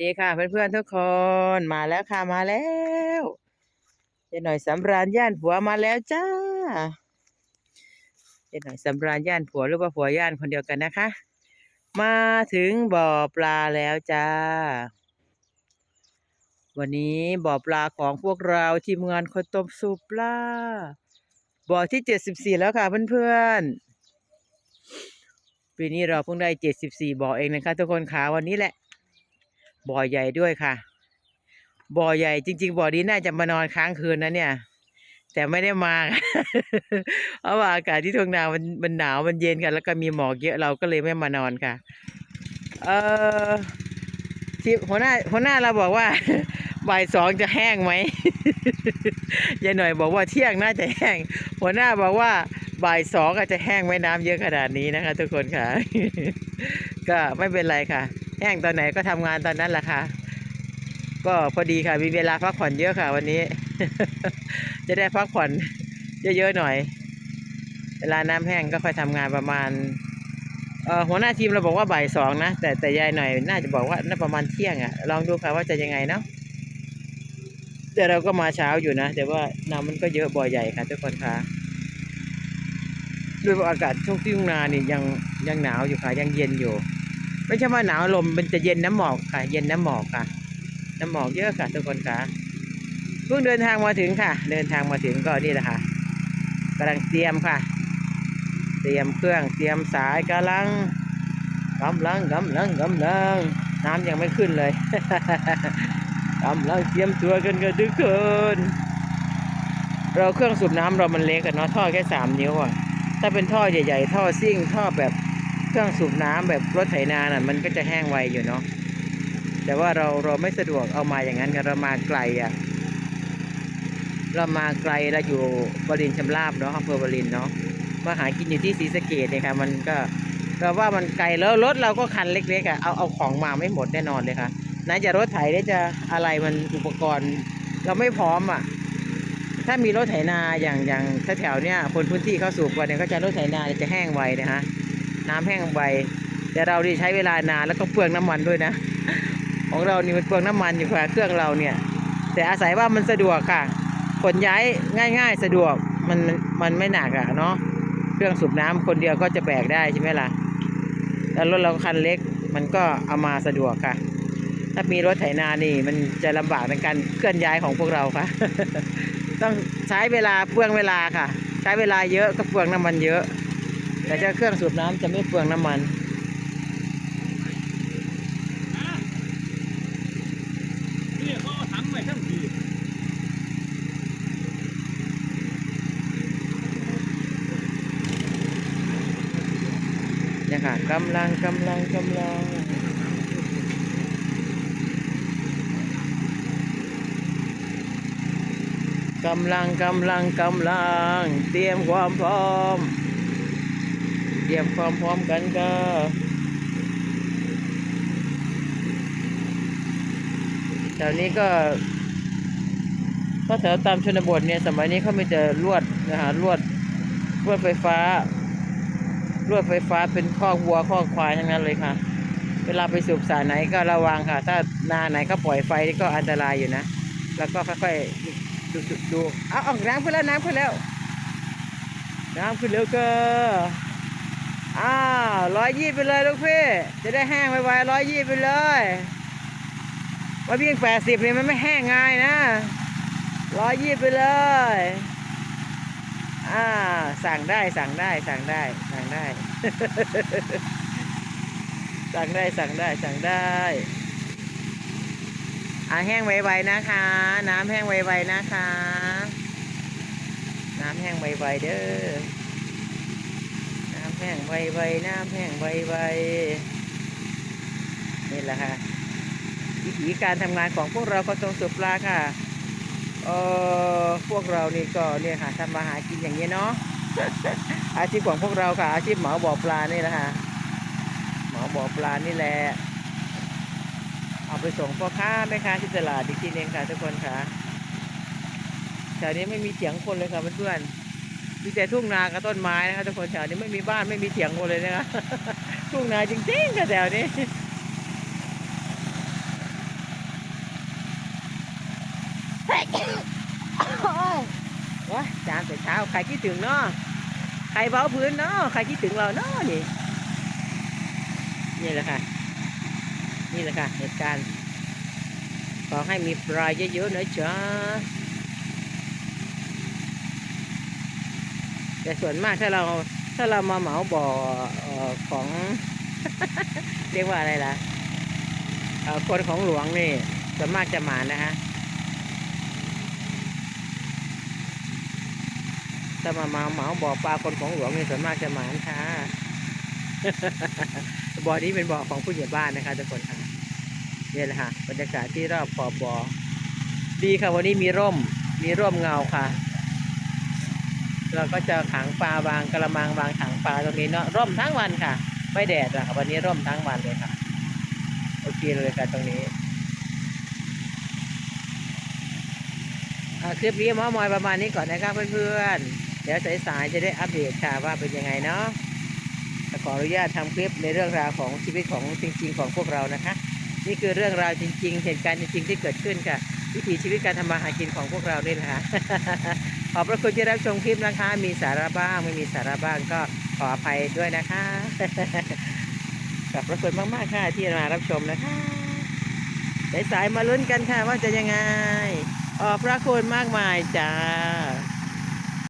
ดีค่ะเพื่อนๆทุกคนมาแล้วค่ะมาแล้วเจ๊หน่อยสำราญย่านผัวมาแล้วจ้าเจ๊หน่อยสำราญย่านผัวหรือว่าผัวย่านคนเดียวกันนะคะ มาถึงบ่อปลาแล้วจ้า วันนี้บ่อปลาของพวกเราทีมงานคนต้มสุปลาบ่อที่เจ็ดสิบสี่แล้วค่ะเพื่อนๆปีนี้เราเพิ่งได้เจ็ดสิบสี่บ่อเองนะคะทุกคนขาวันนี้แหละ บ่อใหญ่ด้วยค่ะ บ่อใหญ่จริง ๆ บ่อนี้น่าจะมานอนค้างคืนนะเนี่ย แต่ไม่ได้มาเพราะว่าอากาศที่ทุ่งนามันมันหนาวมันเย็นกัน แล้วก็มีหมอกเยอะเราก็เลยไม่มานอนค่ะ เออที่หัวหน้าหัวหน้าเราบอกว่าบ่ายสองจะแห้งไหมยายหน่อยบอกว่าเที่ยงน่าจะแห้ง หัวหน้าบอกว่าบ่ายสองอาจจะแห้งไหมน้ำเยอะขนาดนี้นะคะ ทุกคนค่ะ ก็ไม่เป็นไรค่ะ แห้งตอนไหนก็ทำงานตอนนั้นแหละค่ะ ก็พอดีค่ะ มีเวลาพักผ่อนเยอะค่ะ วันนี้ จะได้พักผ่อนเยอะๆหน่อย เวลาน้ำแห้งก็ค่อยทำงานประมาณหัวหน้าทีมเราบอกว่าบ่ายสองนะ แต่แต่ยายหน่อยน่าจะบอกว่าน่าประมาณเที่ยงอะ่ะลองดูค่ะว่าจะยังไงเนาะแต่เราก็มาเช้าอยู่นะ แต่ว่าน้ำมันก็เยอะบ่อใหญ่ค่ะทุกคนค่ะด้วยอากาศช่วงที่ทุ่งนานี่ยังยังหนาวอยู่ค่ะยังเย็นอยู่ ไม่ใช่ว่าหนาวลมมันจะเย็นน้ำหมอกค่ะ เย็นน้ำหมอกค่ะ น้ำหมอกเยอะค่ะทุกคนค่ะเพิ่งเดินทางมาถึงค่ะ เดินทางมาถึงก็นี่แหละค่ะกำลังเตรียมค่ะ เตรียมเครื่องเตรียมสายกำลังกำลังกำลังกำลังน้ำยังไม่ขึ้นเลยกำลังเตรียมตัวกันกันทุกคนเราเครื่องสูบน้ำเรามันเล็กกันเนาะท่อแค่สามนิ้วอะถ้าเป็นท่อใหญ่ ๆ ท่อซิ่งท่อแบบ เครื่องสูบน้ำแบบรถไถนาน่ะมันก็จะแห้งไวอยู่เนาะแต่ว่าเราเราไม่สะดวกเอามาอย่างนั้นกันเรามาไกลอะ เรามาไกลเราอยู่บรินทร์ชำราบเนาะอำเภอบรินเนาะมาหากินอยู่ที่ศรีสะเกดเนี่ยค่ะมันก็เราว่ามันไกลแล้วรถเราก็คันเล็กๆอะเอาเอาของมาไม่หมดแน่นอนเลยค่ะไหนจะรถไถได้จะอะไรมันอุปกรณ์ เราไม่พร้อมอะ ถ้ามีรถไถนาอย่างอย่างแถวๆเนี้ยคนพื้นที่เขาสูบกันเนี่ยก็จะรถไถนาจะแห้งไวนะฮะ น้ำแห้งไวแต่เราดีใช้เวลานานแล้วก็เปลืองน้ำมันด้วยนะ ของเรานี่มันเปลืองน้ำมันอยู่ค่ะเครื่องเราเนี่ย แต่อาศัยว่ามันสะดวกค่ะขนย้ายง่าย ๆ สะดวกมันมันไม่หนักอะเนาะเครื่องสูบน้ำคนเดียวก็จะแบกได้ใช่ไหมล่ะแล้วรถเราคันเล็กมันก็เอามาสะดวกค่ะ ถ้ามีรถไถนานี่มันจะลำบากในการเคลื่อนย้ายของพวกเราค่ะ ต้องใช้เวลาเปลืองเวลาค่ะ ใช้เวลาเยอะก็เปลืองน้ำมันเยอะ แต่ถ้าเครื่องสูบน้ำจะไม่เปลืองน้ำมันนี่เขาเอาถังไว้ทั้งทีเนี่ยค่ะกำลังกำลังกำลังกำลังกำลังกำลัง เตรียมความพร้อมเต รียมความพร้อมกันก็แถวนี้ก็ถ้าแถวตามชนบทเนี่ยสมัยนี้เขาไม่จะลวดนะฮะลวดลวดไฟฟ้าลวดไฟฟ้าเป็นข้อกวัวข้อควายทั้งนั้นเลยค่ะ เวลาไปสูบสายไหนก็ระวังค่ะ ถ้านาไหนเขาปล่อยไฟก็อันตรายอยู่นะ แล้วก็ค่อยๆดูดูดูเอาเอาน้ำขึ้นแล้วน้ำขึ้นแล้ว น้ำขึ้นแล้วก็ อ้าวร้อยยี่ไปเลยลูกพี่ จะได้แห้งไวๆร้อยยี่ไปเลยว่าวิ่งแปดสิบเนี่ยมันไม่แห้งง่ายนะร้อยยี่ไปเลยอ่าสั่งได้สั่งได้สั่งได้สั่งได้ สั่งได้สั่งได้สั่งได้อ่าแห้งไวๆนะคะ น้ำแห้งไวๆนะคะ น้ำแห้งไวๆเด้อ แห้งไวๆน้ำแห้งไวๆนี่แหละค่ะวิธีการทำงานของพวกเราก็ตรงสุปลาค่ะเออพวกเรานี่ก็เนี่ยค่ะทำมาหากินอย่างนี้ยเนาะอาชีพของพวกเราค่ะ อาชีพหมาบ่อปลานี่แหละค่ะหมาบ่อปลานี่แหละเอาไปส่งพ่อค้าแม่ค้าที่ตลาดอีกทีนึงค่ะทุกคนค่ะแถวนี้ไม่มีเถียงคนเลยค่ะเพื่อนๆ มีแต่ทุ่งนากับต้นไม้นะคะทุกคนแถวนี้ไม่มีบ้านไม่มีเถียงคนเลยนะคะทุ่งนาจริงๆค่ะแถวนี้ว้าจานแต่เช้าใครคิดถึงเนาะใครเบาพื้นเนาะใครคิดถึงเราเนาะนี่นี่แหละค่ะ นี่แหละค่ะเหตุการณ์ขอให้มีปลายเยอะๆนะจ๊ะ แต่ส่วนมากถ้าเราถ้าเรามาเหมาบ่อของ เรียกว่าอะไรล่ะคนของหลวงนี่ส่วนมากจะหมานนะฮะถ้ามามาเหมาบ่อปลาคนของหลวงนี่ส่วนมากจะหมานค่ะบ่อนี้เป็นบ่อของผู้ใหญ่บ้านนะคะทุกคนค่ะนี่แหละค่ะบรรยากาศที่รอบขอบบ่อดีค่ะวันนี้มีร่ม มีร่มเงาค่ะ เราก็จะขังปลาวางกระมังวางถังปลาตรงนี้เนาะร่มทั้งวันค่ะ ไม่แดดหรอกค่ะวันนี้ร่มทั้งวันเลยค่ะโอเคเลยค่ะตรงนี้คลิปนี้มอมอยประมาณนี้ก่อนนะครับเพื่อนๆ เดี๋ยวสายๆจะได้อัปเดตค่ะว่าเป็นยังไงเนาะขออนุญาตทำคลิปในเรื่องราวของชีวิตของจริง ๆ ของพวกเรานะคะ นี่คือเรื่องราวจริง ๆ เหตุการณ์จริงๆที่เกิดขึ้นค่ะ วิถีชีวิตการทำมาหากินของพวกเราเนี่แหละค่ะ ขอบพระคุณที่รับชมคลิปนะคะ มีสาระบ้างไม่มีสาระบ้างก็ขออภัยด้วยนะคะขอบพระคุณมากๆค่ะที่มารับชมนะคะสายๆมาลุ้นกันค่ะว่าจะยังไงขอบพระคุณมากมายจ้า